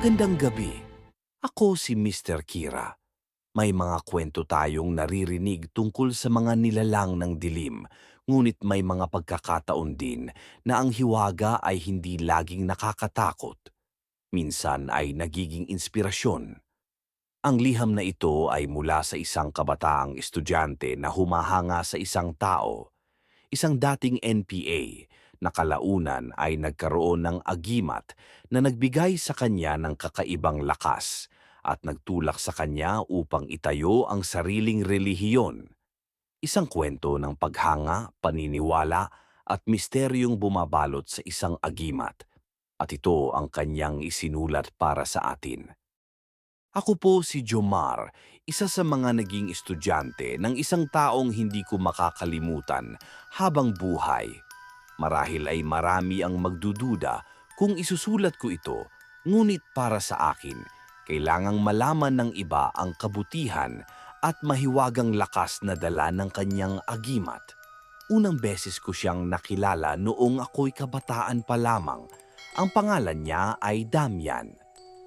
Magandang gabi. Ako si Mr. Kira. May mga kwento tayong naririnig tungkol sa mga nilalang ng dilim, ngunit may mga pagkakataon din na ang hiwaga ay hindi laging nakakatakot. Minsan ay nagiging inspirasyon. Ang liham na ito ay mula sa isang kabataang estudyante na humahanga sa isang tao. Isang dating NPA na kalaunan ay nagkaroon ng agimat na nagbigay sa kanya ng kakaibang lakas at nagtulak sa kanya upang itayo ang sariling relihiyon. Isang kwento ng paghanga, paniniwala at misteryong bumabalot sa isang agimat. At ito ang kanyang isinulat para sa atin. Ako po si Jomar, isa sa mga naging estudyante ng isang taong hindi ko makakalimutan habang buhay. Marahil ay marami ang magdududa kung isusulat ko ito, ngunit para sa akin, kailangang malaman ng iba ang kabutihan at mahiwagang lakas na dala ng kanyang agimat. Unang beses ko siyang nakilala noong ako'y kabataan pa lamang. Ang pangalan niya ay Damian.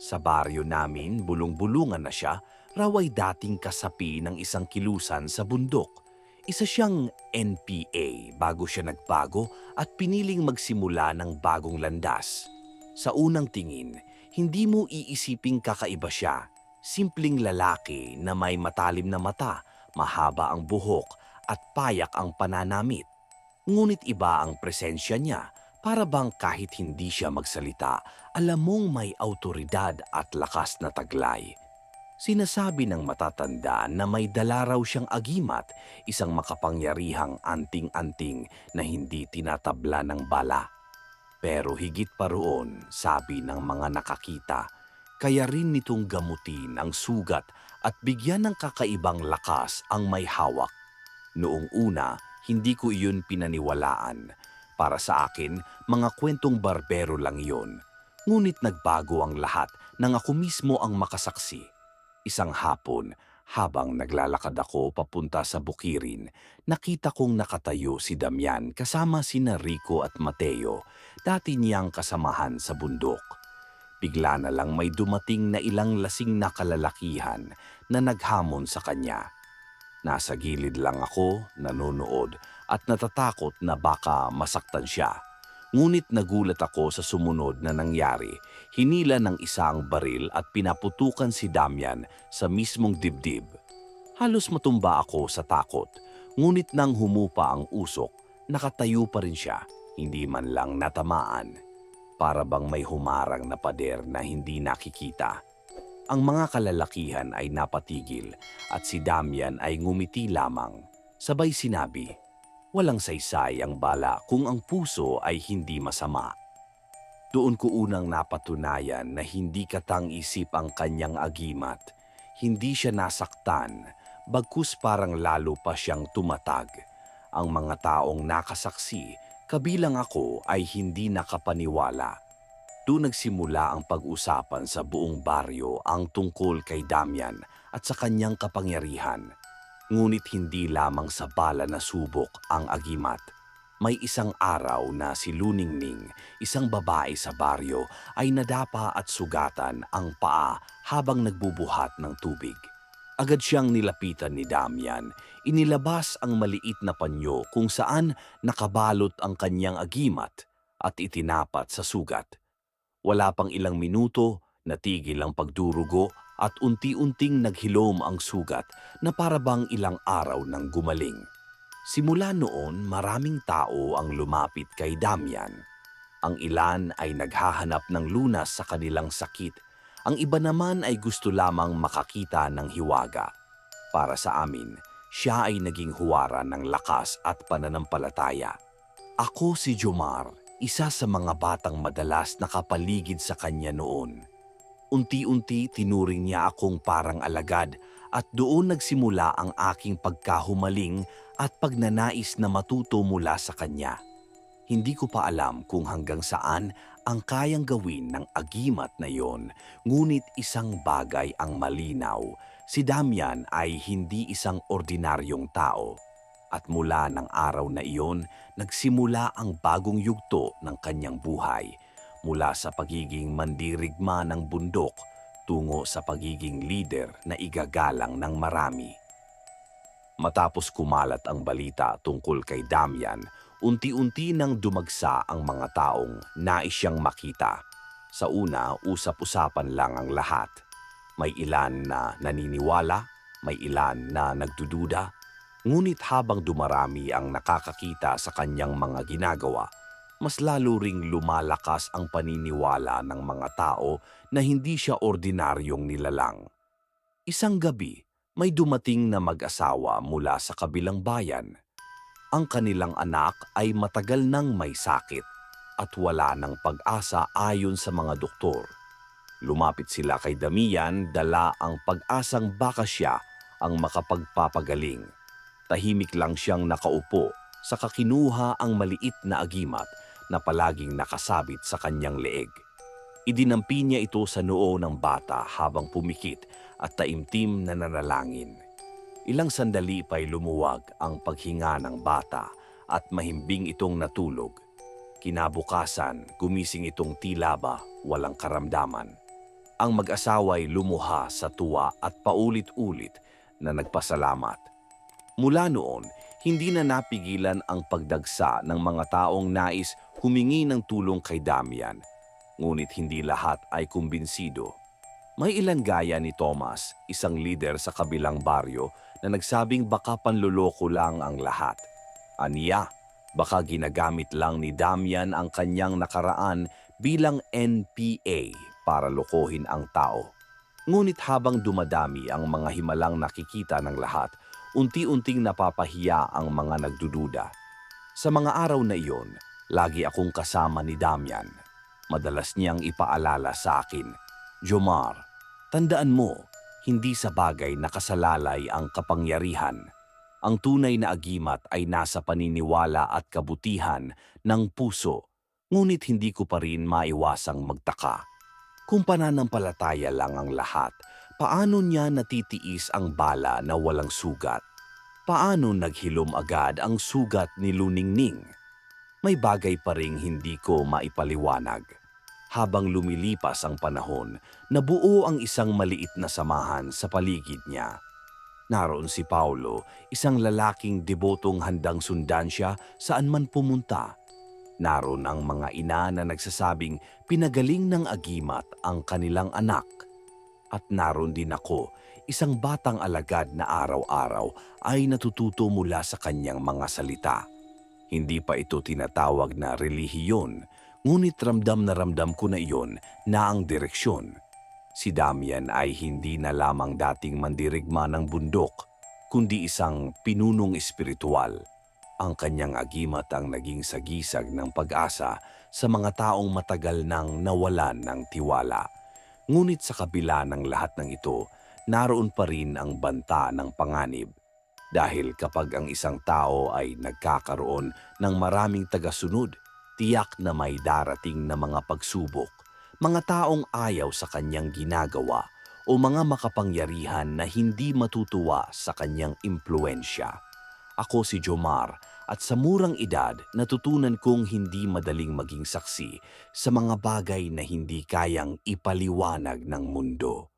Sa baryo namin, bulong-bulungan na siya, raw ay dating kasapi ng isang kilusan sa bundok. Isa siyang NPA bago siya nagbago at piniling magsimula ng bagong landas. Sa unang tingin, hindi mo iisiping kakaiba siya. Simpleng lalaki na may matalim na mata, mahaba ang buhok at payak ang pananamit. Ngunit iba ang presensya niya para bang kahit hindi siya magsalita, alam mong may autoridad at lakas na taglay. Sinasabi ng matatanda na may dala raw siyang agimat, isang makapangyarihang anting-anting na hindi tinatabla ng bala. Pero higit pa roon, sabi ng mga nakakita, kaya rin nitong gamutin ang sugat at bigyan ng kakaibang lakas ang may hawak. Noong una, hindi ko iyon pinaniwalaan. Para sa akin, mga kwentong barbero lang iyon. Ngunit nagbago ang lahat nang ako mismo ang makasaksi. Isang hapon, habang naglalakad ako papunta sa bukirin, nakita kong nakatayo si Damian kasama sina Rico at Mateo, dati niyang kasamahan sa bundok. Bigla na lang may dumating na ilang lasing na kalalakihan na naghamon sa kanya. Nasa gilid lang ako, nanonood, at natatakot na baka masaktan siya. Ngunit nagulat ako sa sumunod na nangyari. Hinila ng isang baril at pinaputukan si Damian sa mismong dibdib. Halos matumba ako sa takot. Ngunit nang humupa ang usok, nakatayo pa rin siya, hindi man lang natamaan. Para bang may humarang na pader na hindi nakikita. Ang mga kalalakihan ay napatigil at si Damian ay ngumiti lamang. Sabay sinabi, Walang saysay ang bala kung ang puso ay hindi masama. Doon ko unang napatunayan na hindi katang-isip ang kanyang agimat. Hindi siya nasaktan, bagkus parang lalo pa siyang tumatag. Ang mga taong nakasaksi, kabilang ako ay hindi nakapaniwala. Doon nagsimula ang pag-usapan sa buong baryo ang tungkol kay Damian at sa kanyang kapangyarihan. Ngunit hindi lamang sa bala na subok ang agimat. May isang araw na si Luningning, isang babae sa baryo, ay nadapa at sugatan ang paa habang nagbubuhat ng tubig. Agad siyang nilapitan ni Damian. Inilabas ang maliit na panyo kung saan nakabalot ang kanyang agimat at itinapat sa sugat. Wala pang ilang minuto, natigil ang pagdurugo at unti-unting naghilom ang sugat na parabang ilang araw nang gumaling. Simula noon, maraming tao ang lumapit kay Damian. Ang ilan ay naghahanap ng lunas sa kanilang sakit. Ang iba naman ay gusto lamang makakita ng hiwaga. Para sa amin, siya ay naging huwara ng lakas at pananampalataya. Ako si Jomar, isa sa mga batang madalas nakapaligid sa kanya noon. Unti-unti tinuring niya akong parang alagad at doon nagsimula ang aking pagkahumaling at pagnanais na matuto mula sa kanya. Hindi ko pa alam kung hanggang saan ang kayang gawin ng agimat na yon, ngunit isang bagay ang malinaw. Si Damian ay hindi isang ordinaryong tao. At mula ng araw na iyon, nagsimula ang bagong yugto ng kanyang buhay. mula sa pagiging mandirigma ng bundok tungo sa pagiging leader na igagalang ng marami. Matapos kumalat ang balita tungkol kay Damian, unti-unti nang dumagsa ang mga taong nais siyang makita. Sa una, usap-usapan lang ang lahat. May ilan na naniniwala, may ilan na nagdududa. Ngunit habang dumarami ang nakakakita sa kanyang mga ginagawa, mas lalo ring lumalakas ang paniniwala ng mga tao na hindi siya ordinaryong nilalang. Isang gabi, may dumating na mag-asawa mula sa kabilang bayan. Ang kanilang anak ay matagal nang may sakit at wala ng pag-asa ayon sa mga doktor. Lumapit sila kay Damian dala ang pag-asang baka siya ang makapagpapagaling. Tahimik lang siyang nakaupo sa kakinuha ang maliit na agimat na palaging nakasabit sa kanyang leeg. Idinampi niya ito sa noo ng bata habang pumikit at taimtim na nanalangin. Ilang sandali pa'y lumuwag ang paghinga ng bata at mahimbing itong natulog. Kinabukasan, gumising itong tila ba walang karamdaman. Ang mag-asawa'y lumuha sa tuwa at paulit-ulit na nagpasalamat. Mula noon, hindi na napigilan ang pagdagsa ng mga taong nais humingi ng tulong kay Damian. Ngunit hindi lahat ay kumbinsido. May ilan gaya ni Thomas, isang leader sa kabilang baryo na nagsabing baka panluloko lang ang lahat. Aniya, baka ginagamit lang ni Damian ang kanyang nakaraan bilang NPA para lokohin ang tao. Ngunit habang dumadami ang mga himalang nakikita ng lahat, unti-unting napapahiya ang mga nagdududa. Sa mga araw na iyon, lagi akong kasama ni Damian. Madalas niyang ipaalala sa akin, Jomar, tandaan mo, hindi sa bagay nakasalalay ang kapangyarihan. Ang tunay na agimat ay nasa paniniwala at kabutihan ng puso, ngunit hindi ko pa rin maiwasang magtaka. Kung pananampalataya lang ang lahat, paano niya natitiis ang bala na walang sugat? Paano naghilom agad ang sugat ni Luningning? May bagay pa ring hindi ko maipaliwanag. Habang lumilipas ang panahon, nabuo ang isang maliit na samahan sa paligid niya. Naroon si Paulo, isang lalaking debotong handang sundan siya saan man pumunta. Naroon ang mga ina na nagsasabing pinagaling ng agimat ang kanilang anak. At naroon din ako, isang batang alagad na araw-araw ay natututo mula sa kanyang mga salita. Hindi pa ito tinatawag na relihiyon, ngunit ramdam na ramdam ko na iyon na ang direksyon. Si Damian ay hindi na lamang dating mandirigma ng bundok, kundi isang pinunong espiritual. Ang kanyang agimat ang naging sagisag ng pag-asa sa mga taong matagal nang nawalan ng tiwala. Ngunit sa kabila ng lahat ng ito, naroon pa rin ang banta ng panganib. Dahil kapag ang isang tao ay nagkakaroon ng maraming tagasunod, tiyak na may darating na mga pagsubok, mga taong ayaw sa kanyang ginagawa o mga makapangyarihan na hindi matutuwa sa kanyang impluensya. Ako si Jomar at sa murang edad natutunan kong hindi madaling maging saksi sa mga bagay na hindi kayang ipaliwanag ng mundo.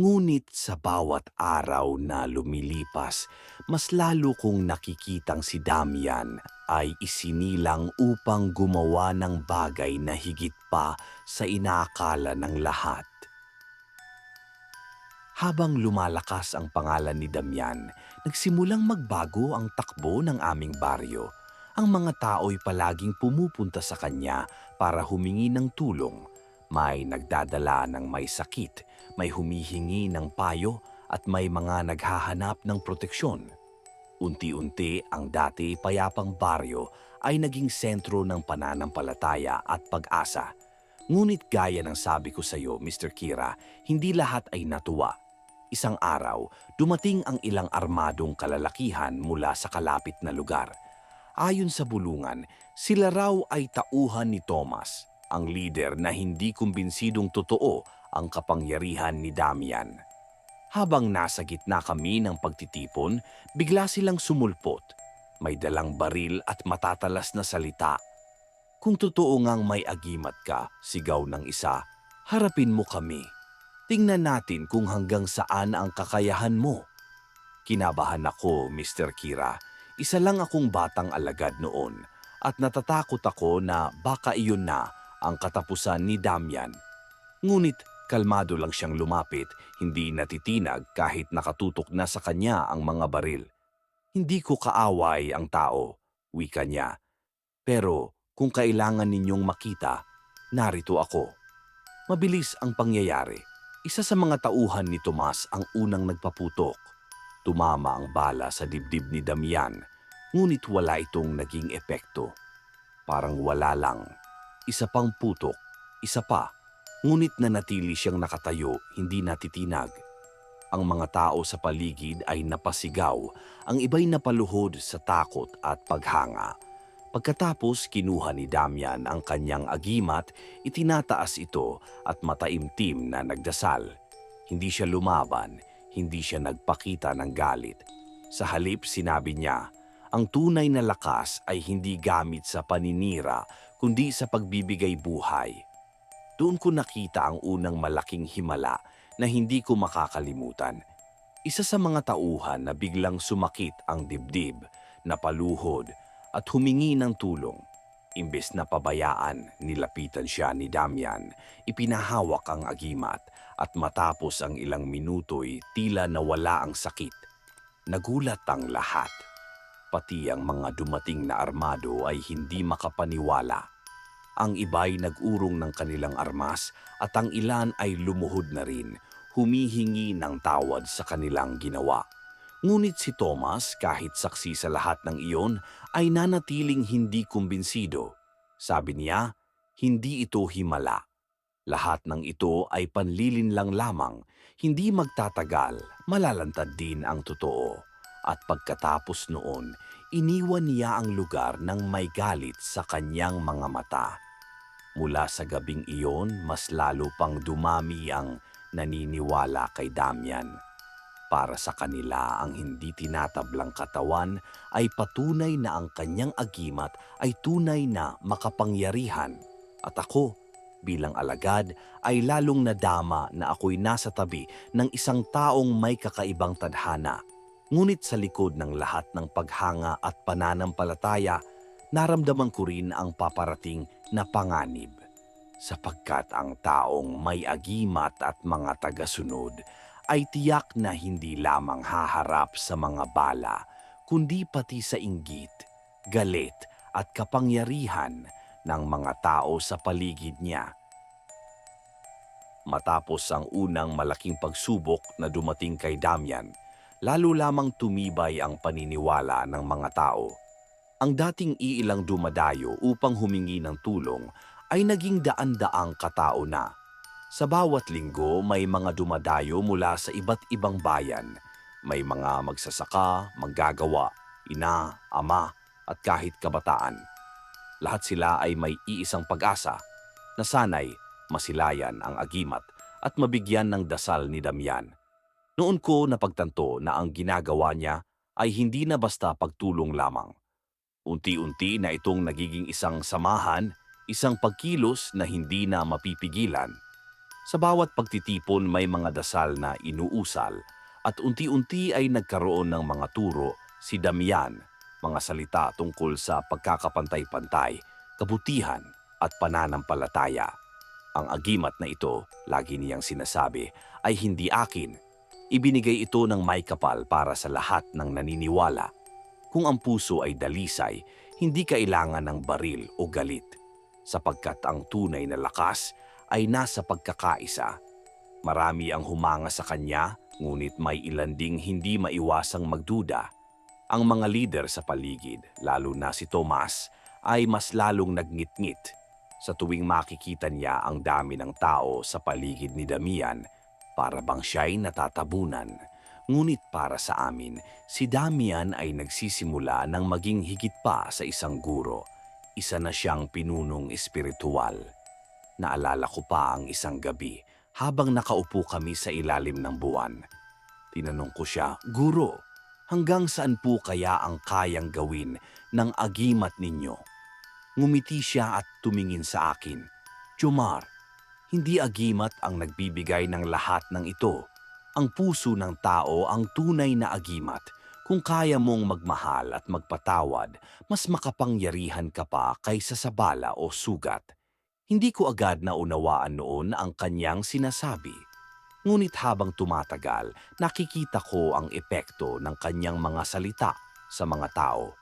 Ngunit sa bawat araw na lumilipas, mas lalo kong nakikitang si Damian ay isinilang upang gumawa ng bagay na higit pa sa inaakala ng lahat. Habang lumalakas ang pangalan ni Damian, nagsimulang magbago ang takbo ng aming baryo. Ang mga tao'y palaging pumupunta sa kanya para humingi ng tulong. May nagdadala ng may sakit, may humihingi ng payo at may mga naghahanap ng proteksyon. Unti-unti ang dati payapang baryo ay naging sentro ng pananampalataya at pag-asa. Ngunit gaya ng sabi ko sa iyo, Mr. Kira, hindi lahat ay natuwa. Isang araw, dumating ang ilang armadong kalalakihan mula sa kalapit na lugar. Ayon sa bulungan, sila raw ay tauhan ni Thomas, ang leader na hindi kumbinsidong totoo ang kapangyarihan ni Damian. Habang nasa gitna kami ng pagtitipon, bigla silang sumulpot. May dalang baril at matatalas na salita. Kung totoo ngang may agimat ka, sigaw ng isa, harapin mo kami. Tingnan natin kung hanggang saan ang kakayahan mo. Kinabahan ako, Mr. Kira. Isa lang akong batang alagad noon at natatakot ako na baka iyon na ang katapusan ni Damian. Ngunit kalmado lang siyang lumapit, hindi natitinag kahit nakatutok na sa kanya ang mga baril. Hindi ko kaaway ang tao, wika niya. Pero kung kailangan ninyong makita, narito ako. Mabilis ang pangyayari. Isa sa mga tauhan ni Tomas ang unang nagpaputok. Tumama ang bala sa dibdib ni Damian, ngunit wala itong naging epekto. Parang wala lang. Isa pang putok, isa pa. Ngunit nanatili siyang nakatayo, hindi natitinag. Ang mga tao sa paligid ay napasigaw, ang iba'y napaluhod sa takot at paghanga. Pagkatapos kinuha ni Damian ang kanyang agimat, itinataas ito at mataimtim na nagdasal. Hindi siya lumaban, hindi siya nagpakita ng galit. Sa halip sinabi niya, ang tunay na lakas ay hindi gamit sa paninira kundi sa pagbibigay buhay. Doon ko nakita ang unang malaking himala na hindi ko makakalimutan. Isa sa mga tauhan na biglang sumakit ang dibdib, napaluhod at humingi ng tulong. Imbes na pabayaan, nilapitan siya ni Damian, ipinahawak ang agimat at matapos ang ilang minuto'y tila nawala ang sakit. Nagulat ang lahat. Pati ang mga dumating na armado ay hindi makapaniwala. Ang iba'y nag-urong ng kanilang armas at ang ilan ay lumuhod na rin, humihingi ng tawad sa kanilang ginawa. Ngunit si Thomas, kahit saksi sa lahat ng iyon, ay nanatiling hindi kumbinsido. Sabi niya, hindi ito himala. Lahat ng ito ay panlilin lang lamang, hindi magtatagal, malalantad din ang totoo. At pagkatapos noon, iniwan niya ang lugar ng may galit sa kanyang mga mata. Mula sa gabing iyon, mas lalo pang dumami ang naniniwala kay Damian. Para sa kanila, ang hindi tinatablang katawan ay patunay na ang kanyang agimat ay tunay na makapangyarihan. At ako, bilang alagad, ay lalong nadama na ako'y nasa tabi ng isang taong may kakaibang tadhana. Ngunit sa likod ng lahat ng paghanga at pananampalataya, naramdaman ko rin ang paparating na panganib. Sapagkat ang taong may agimat at mga tagasunod ay tiyak na hindi lamang haharap sa mga bala, kundi pati sa inggit, galit at kapangyarihan ng mga tao sa paligid niya. Matapos ang unang malaking pagsubok na dumating kay Damian, lalo lamang tumibay ang paniniwala ng mga tao. Ang dating iilang dumadayo upang humingi ng tulong ay naging daan-daang katao na. Sa bawat linggo may mga dumadayo mula sa iba't ibang bayan. May mga magsasaka, manggagawa, ina, ama at kahit kabataan. Lahat sila ay may iisang pag-asa na sanay masilayan ang agimat at mabigyan ng dasal ni Damian. Noon ko napagtanto na ang ginagawa niya ay hindi na basta pagtulong lamang. Unti-unti na itong nagiging isang samahan, isang pagkilos na hindi na mapipigilan. Sa bawat pagtitipon may mga dasal na inuusal at unti-unti ay nagkaroon ng mga turo si Damian, mga salita tungkol sa pagkakapantay-pantay, kabutihan at pananampalataya. Ang agimat na ito, lagi niyang sinasabi, ay hindi akin. Ibinigay ito ng may kapal para sa lahat ng naniniwala. Kung ang puso ay dalisay, hindi kailangan ng baril o galit, sapagkat ang tunay na lakas ay nasa pagkakaisa. Marami ang humanga sa kanya, ngunit may ilan ding hindi maiwasang magduda. Ang mga lider sa paligid, lalo na si Tomas, ay mas lalong nagngit-ngit sa tuwing makikita niya ang dami ng tao sa paligid ni Damian para bang siya'y natatabunan. Ngunit para sa amin, si Damian ay nagsisimula ng maging higit pa sa isang guro. Isa na siyang pinunong espiritual. Naalala ko pa ang isang gabi habang nakaupo kami sa ilalim ng buwan. Tinanong ko siya, Guro, hanggang saan po kaya ang kayang gawin ng agimat ninyo? Ngumiti siya at tumingin sa akin. Jomar, hindi agimat ang nagbibigay ng lahat ng ito. Ang puso ng tao ang tunay na agimat. Kung kaya mong magmahal at magpatawad, mas makapangyarihan ka pa kaysa sa bala o sugat. Hindi ko agad na unawaan noon ang kanyang sinasabi. Ngunit habang tumatagal, nakikita ko ang epekto ng kanyang mga salita sa mga tao.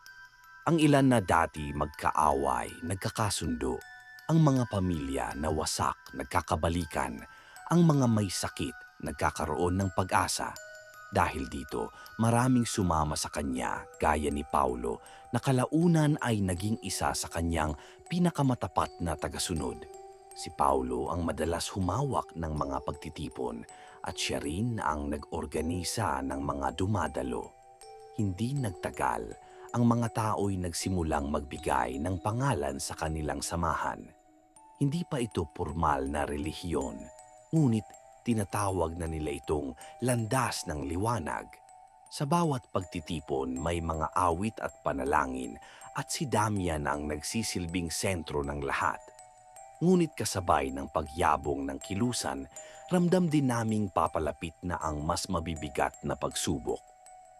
Ang ilan na dati magkaaway, nagkakasundo. Ang mga pamilya na wasak, nagkakabalikan. Ang mga may sakit, nagkakaroon ng pag-asa. Dahil dito, maraming sumama sa kanya gaya ni Paulo na kalaunan ay naging isa sa kanyang pinakamatapat na tagasunod. Si Paulo ang madalas humawak ng mga pagtitipon at siya rin ang nag-organisa ng mga dumadalo. Hindi nagtagal, ang mga tao'y nagsimulang magbigay ng pangalan sa kanilang samahan. Hindi pa ito formal na relihiyon, ngunit tinatawag na nila itong landas ng liwanag. Sa bawat pagtitipon may mga awit at panalangin at si Damian ang nagsisilbing sentro ng lahat. Ngunit kasabay ng pagyabong ng kilusan, ramdam din naming papalapit na ang mas mabibigat na pagsubok.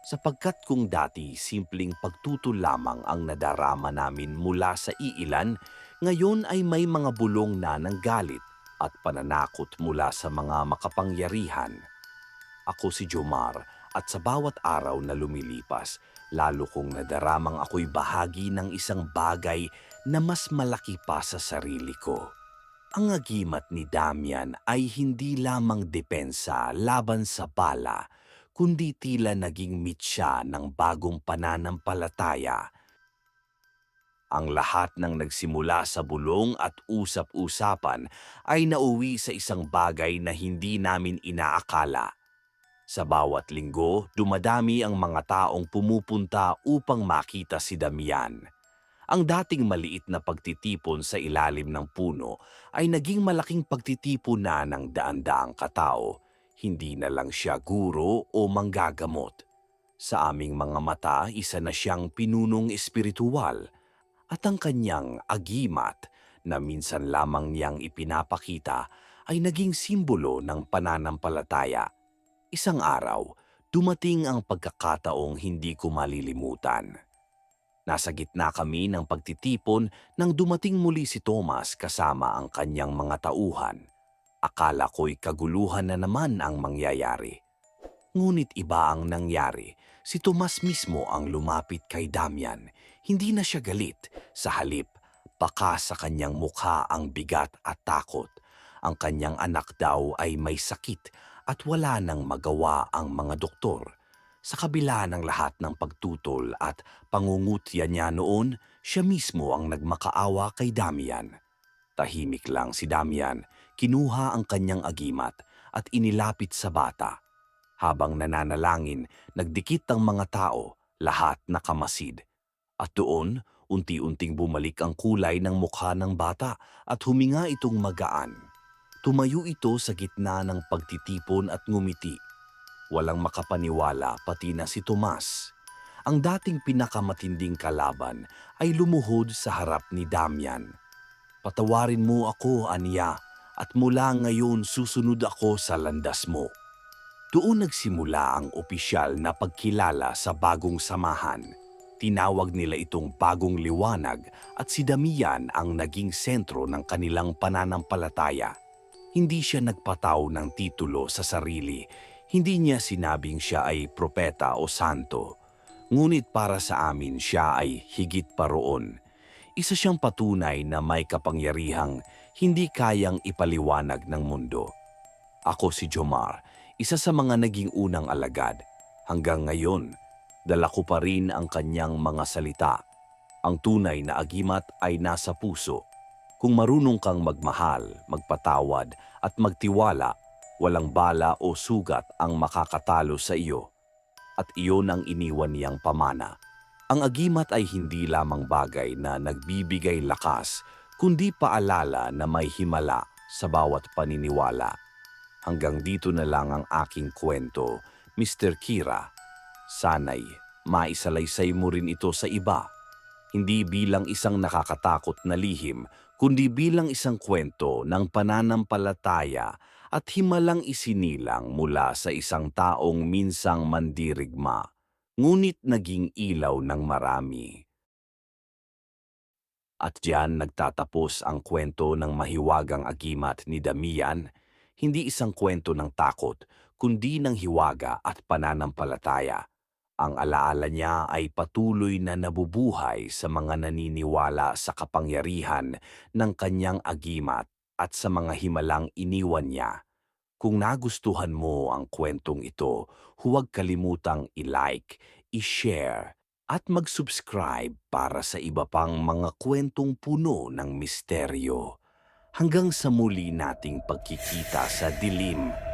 Sapagkat kung dati simpleng pagtutol lamang ang nadarama namin mula sa iilan, ngayon ay may mga bulong na ng galit at pananakot mula sa mga makapangyarihan. Ako si Jomar at sa bawat araw na lumilipas, lalo kong nadaramang ako'y bahagi ng isang bagay na mas malaki pa sa sarili ko. Ang agimat ni Damian ay hindi lamang depensa laban sa bala, kundi tila naging mitya ng bagong pananampalataya. Ang lahat ng nagsimula sa bulong at usap-usapan ay nauwi sa isang bagay na hindi namin inaakala. Sa bawat linggo, dumadami ang mga taong pumupunta upang makita si Damian. Ang dating maliit na pagtitipon sa ilalim ng puno ay naging malaking pagtitipon na ng daan-daang katao. Hindi na lang siya guro o manggagamot. Sa aming mga mata, isa na siyang pinunong espiritual at ang kanyang agimat na minsan lamang niyang ipinapakita ay naging simbolo ng pananampalataya. Isang araw, dumating ang pagkakataong hindi ko malilimutan. Nasa gitna kami ng pagtitipon nang dumating muli si Thomas kasama ang kanyang mga tauhan. Akala ko'y kaguluhan na naman ang mangyayari. Ngunit iba ang nangyari. Si Tomas mismo ang lumapit kay Damian. Hindi na siya galit. Sa halip, baka sa kanyang mukha ang bigat at takot. Ang kanyang anak daw ay may sakit at wala nang magawa ang mga doktor. Sa kabila ng lahat ng pagtutol at pangungutya niya noon, siya mismo ang nagmakaawa kay Damian. Tahimik lang si Damian, kinuha ang kanyang agimat at inilapit sa bata. Habang nananalangin, nagdikit ang mga tao, lahat nakamasid. At doon, unti-unting bumalik ang kulay ng mukha ng bata at huminga itong magaan. Tumayo ito sa gitna ng pagtitipon at ngumiti. Walang makapaniwala pati na si Tomas. Ang dating pinakamatinding kalaban ay lumuhod sa harap ni Damian. Patawarin mo ako, Anya, at mula ngayon susunod ako sa landas mo. Doon nagsimula ang opisyal na pagkilala sa bagong samahan. Tinawag nila itong bagong liwanag at si Damian ang naging sentro ng kanilang pananampalataya. Hindi siya nagpataw ng titulo sa sarili. Hindi niya sinabing siya ay propeta o santo. Ngunit para sa amin siya ay higit pa roon. Isa siyang patunay na may kapangyarihang hindi kayang ipaliwanag ng mundo. Ako si Jomar, isa sa mga naging unang alagad. Hanggang ngayon, dala ko pa rin ang kanyang mga salita. Ang tunay na agimat ay nasa puso. Kung marunong kang magmahal, magpatawad at magtiwala, walang bala o sugat ang makakatalo sa iyo. At iyon ang iniwan niyang pamana. Ang agimat ay hindi lamang bagay na nagbibigay lakas, kundi paalala na may himala sa bawat paniniwala. Hanggang dito na lang ang aking kwento, Mr. Kira. Sana'y maisalaysay mo rin ito sa iba. hindi bilang isang nakakatakot na lihim, kundi bilang isang kwento ng pananampalataya at himalang isinilang mula sa isang taong minsang mandirigma, ngunit naging ilaw ng marami. At diyan nagtatapos ang kwento ng mahiwagang agimat ni Damian, hindi isang kwento ng takot, kundi ng hiwaga at pananampalataya. Ang alaala niya ay patuloy na nabubuhay sa mga naniniwala sa kapangyarihan ng kanyang agimat at sa mga himalang iniwan niya. Kung nagustuhan mo ang kwentong ito, huwag kalimutang i-like, i-share, at mag-subscribe para sa iba pang mga kwentong puno ng misteryo. Hanggang sa muli nating pagkikita sa dilim